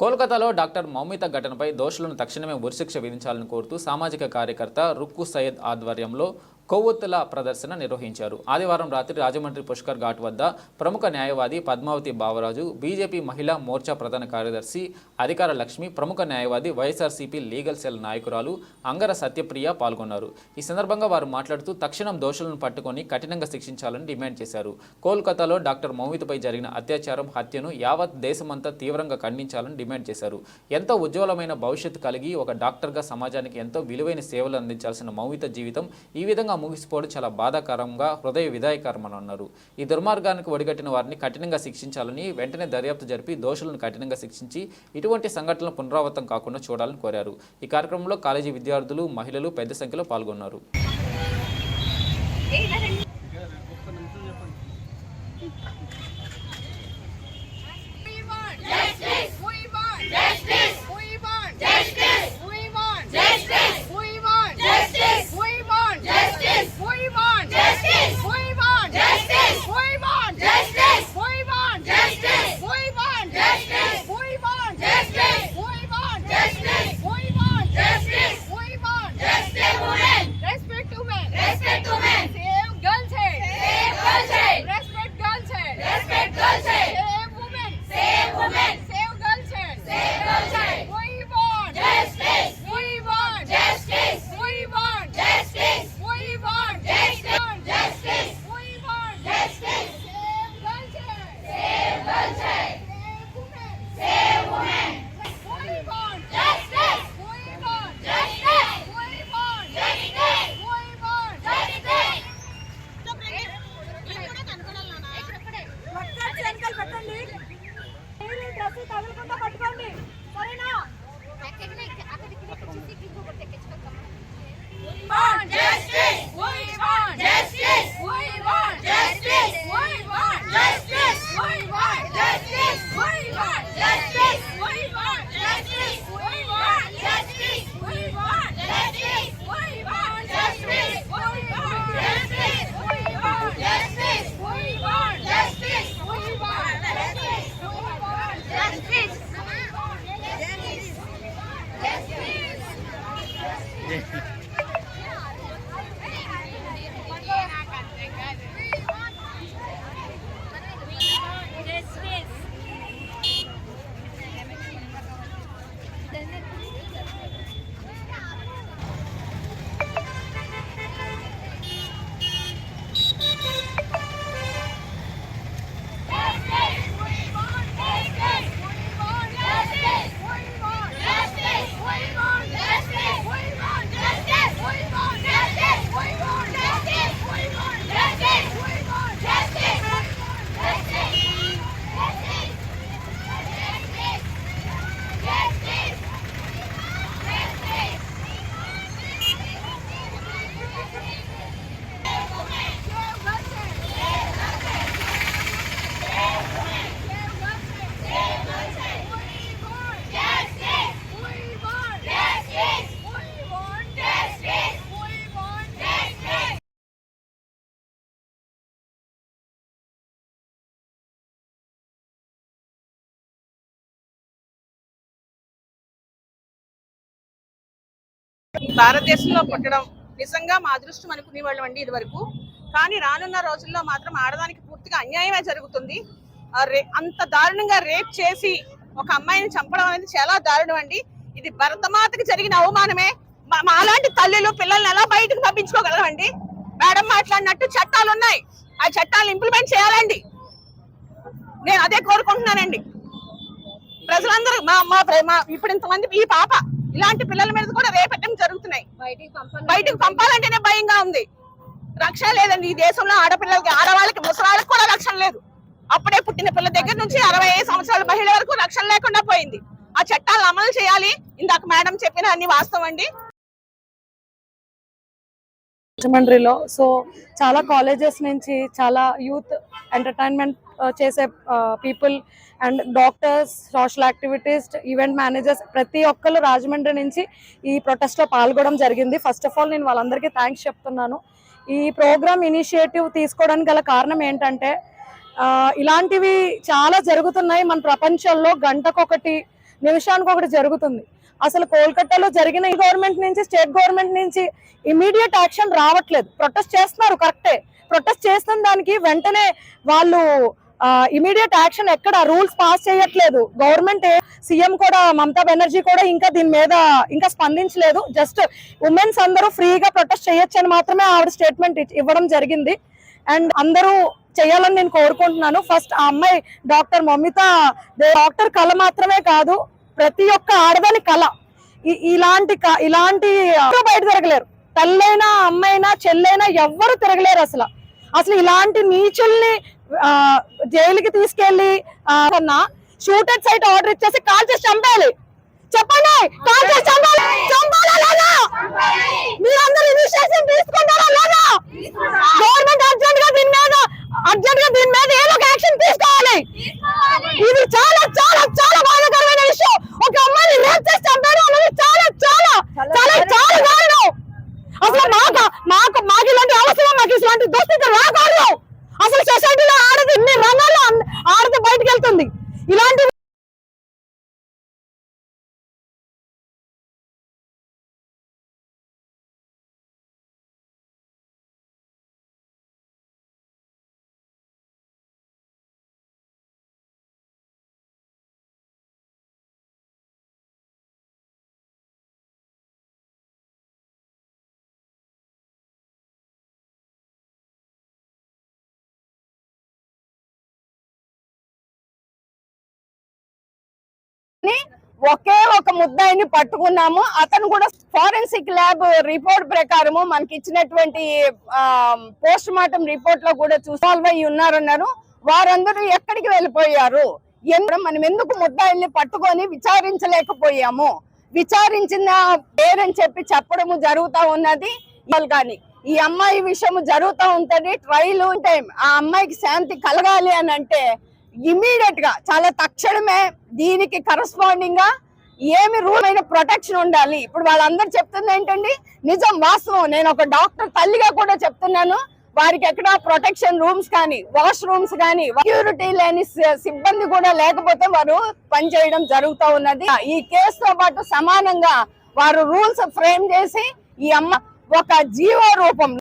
కోల్కతాలో డాక్టర్ మౌమిత ఘటనపై దోషులను తక్షణమే ఉరిశిక్ష విధించాలని కోరుతూ సామాజిక కార్యకర్త రుక్కు సయ్యద్ ఆధ్వర్యంలో కొవ్వొత్తుల ప్రదర్శన నిర్వహించారు. ఆదివారం రాత్రి రాజమండ్రి పుష్కర్ ఘాట్ వద్ద ప్రముఖ న్యాయవాది పద్మావతి బావరాజు బీజేపీ మహిళా మోర్చా ప్రధాన కార్యదర్శి అధికార లక్ష్మి ప్రముఖ న్యాయవాది వైఎస్ఆర్సీపీ లీగల్ సెల్ నాయకురాలు అంగర సత్యప్రియ పాల్గొన్నారు. ఈ సందర్భంగా వారు మాట్లాడుతూ తక్షణం దోషులను పట్టుకొని కఠినంగా శిక్షించాలని డిమాండ్ చేశారు. కోల్కతాలో డాక్టర్ మౌమితపై జరిగిన అత్యాచారం హత్యను యావత్ దేశమంతా తీవ్రంగా ఖండించాలని డిమాండ్ చేశారు. ఎంతో ఉజ్వలమైన భవిష్యత్తు కలిగి ఒక డాక్టర్గా సమాజానికి ఎంతో విలువైన సేవలు అందించాల్సిన మౌమిత జీవితం ఈ విధంగా ముగిసిపోవడం చాలా బాధాకరంగా హృదయ విధాయకరమని అన్నారు. ఈ దుర్మార్గానికి ఒడిగట్టిన వారిని కఠినంగా శిక్షించాలని వెంటనే దర్యాప్తు జరిపి దోషులను కఠినంగా శిక్షించి ఇటువంటి సంఘటనలు పునరావృతం కాకుండా చూడాలని కోరారు. ఈ కార్యక్రమంలో కాలేజీ విద్యార్థులు మహిళలు పెద్ద సంఖ్యలో పాల్గొన్నారు. Marcha! భారతదేశంలో పుట్టడం నిజంగా మా అదృష్టం అనుకునేవాళ్ళం అండి ఇదివరకు. కానీ రానున్న రోజుల్లో మాత్రం ఆడదానికి పూర్తిగా అన్యాయమే జరుగుతుంది. అంత దారుణంగా రేప్ చేసి ఒక అమ్మాయిని చంపడం అనేది చాలా దారుణం అండి. ఇది భరతమాతకి జరిగిన అవమానమే. మా- మాలాంటి తల్లులు పిల్లల్ని ఎలా బయటకు పంపించుకోగలమండి మేడం మాట్లాడినట్టు చట్టాలు ఉన్నాయి. ఆ చట్టాలను ఇంప్లిమెంట్ చేయాలండి. నేను అదే కోరుకుంటున్నానండి. ప్రజలందరూ మా మా ఇప్పుడు ఇంతమంది ఈ పాప ఇలాంటి పిల్లల మీద కూడా రేపెట్టడం జరుగుతున్నాయి. బయటకు పంపాలంటేనే భయంగా ఉంది. రక్షణ లేదండి. ఈ దేశంలో ఆడపిల్లలకి ఆడవాళ్ళకి ముసలాళ్ళకి కూడా రక్షణ లేదు. అప్పుడే పుట్టిన పిల్ల దగ్గర నుంచి అరవై ఐదు సంవత్సరాల మహిళ వరకు రక్షణ లేకుండా పోయింది. ఆ చట్టాలను అమలు చేయాలి. ఇందాక మేడం చెప్పిన అన్ని వాస్తవం అండి. రాజమండ్రిలో సో చాలా కాలేజెస్ నుంచి చాలా యూత్ ఎంటర్టైన్మెంట్ చేసే people and doctors social activists event managers ప్రతి ఒక్కరు రాజమండ్రి నుంచి ఈ ప్రొటెస్ట్లో పాల్గొనడం జరిగింది. ఫస్ట్ ఆఫ్ ఆల్ నేను వాళ్ళందరికీ థ్యాంక్స్ చెప్తున్నాను. ఈ ప్రోగ్రామ్ ఇనిషియేటివ్ తీసుకోవడానికి గల కారణం ఏంటంటే ఇలాంటివి చాలా జరుగుతున్నాయి మన ప్రపంచంలో గంటకొకటి నిమిషానికి ఒకటి జరుగుతుంది. అసలు కోల్కతాలో జరిగిన ఈ గవర్నమెంట్ నుంచి స్టేట్ గవర్నమెంట్ నుంచి ఇమీడియట్ యాక్షన్ రావట్లేదు. ప్రొటెస్ట్ చేస్తున్నారు కరెక్టే ప్రొటెస్ట్ చేస్తున్న దానికి వెంటనే వాళ్ళు ఇమీడియట్ యాక్షన్ ఎక్కడ? రూల్స్ పాస్ చేయట్లేదు. గవర్నమెంట్ సీఎం కూడా మమతా బెనర్జీ కూడా ఇంకా దీని మీద ఇంకా స్పందించలేదు. జస్ట్ ఉమెన్స్ అందరూ ఫ్రీగా ప్రొటెస్ట్ చేయొచ్చు అని మాత్రమే ఆవిడ స్టేట్మెంట్ ఇవ్వడం జరిగింది. అండ్ అందరూ చేయాలని నేను కోరుకుంటున్నాను. ఫస్ట్ ఆ అమ్మాయి డాక్టర్ మమిత డాక్టర్ కళ మాత్రమే కాదు ప్రతి ఒక్క ఆడదాని కళ. ఇలాంటి క- ఇలాంటి బయట తిరగలేరు. తల్లైనా అమ్మైనా చెల్లైనా ఎవ్వరు తిరగలేరు అసలు. అసలు ఇలాంటి నీచుల్ని జైలుకి తీసుకెళ్ళి షూటెడ్ సైట్ ఆర్డర్ ఇచ్చేసి కాల్ చేసి చంపాలి. చెప్పండి కాల్ చేసి చంపాలి. చంపాలా లేదా? మీరందరూ ఇనిషియేషన్ తీసుకుంటారా లేదా? గవర్నమెంట్ అర్జెంట్గా దీని మీద అర్జెంట్గా దీని మీద ఏదో ఒక యాక్షన్ తీసుకోవాలి. ఇది చాలా చాలా చాలా బాధాకరమైన విషయం ఒక అమ్మాయిని రేప్ చేసి చంపాడు అన్నది చాలా చాలా చాలా చాలా దారుణం అసలు మాకు మాకు మాకు ఇలాంటి అవసరం మాకు ఇలాంటి దుస్థితి రాకూడదు అసలు సొసైటీలో ఆడది ఇన్ని రంగాల్లో అన్- ఆడది బయటకు వెళ్తుంది ఇలాంటి ఒకే ఒక ముద్దాయిని పట్టుకున్నాము. అతను కూడా ఫారెన్సిక్ ల్యాబ్ రిపోర్ట్ ప్రకారము మనకి ఇచ్చినటువంటి పోస్ట్ మార్టం రిపోర్ట్లో కూడా చూసాల్వ్ అయి ఉన్నారన్నారు. వారందరూ ఎక్కడికి వెళ్ళిపోయారు? మనం ఎందుకు ముద్దాయిల్ని పట్టుకొని విచారించలేకపోయాము? విచారించిన పేరని చెప్పి చెప్పడము జరుగుతా ఉన్నది. కానీ ఈ అమ్మాయి విషయం జరుగుతూ ఉంటది. ట్రైల్ టైం ఆ అమ్మాయికి శాంతి కలగాలి అని అంటే ఇమీడియట్గా చాలా తక్షణమే దీనికి కరస్పాండింగ్గా ఏమి రూల్ అయిన ప్రొటెక్షన్ ఉండాలి. ఇప్పుడు వాళ్ళందరూ చెప్తుంది ఏంటండి? నిజం వాస్తవం. నేను ఒక డాక్టర్ తల్లిగా కూడా చెప్తున్నాను. వారికి ఎక్కడ ప్రొటెక్షన్ రూమ్స్ కానీ వాష్ రూమ్స్ కానీ సెక్యూరిటీ లేని సిబ్బంది కూడా లేకపోతే వారు పనిచేయడం జరుగుతూ ఉన్నది. ఈ కేసుతో పాటు సమానంగా వారు రూల్స్ ఫ్రేమ్ చేసి ఈ అమ్మ ఒక జీవో రూపంలో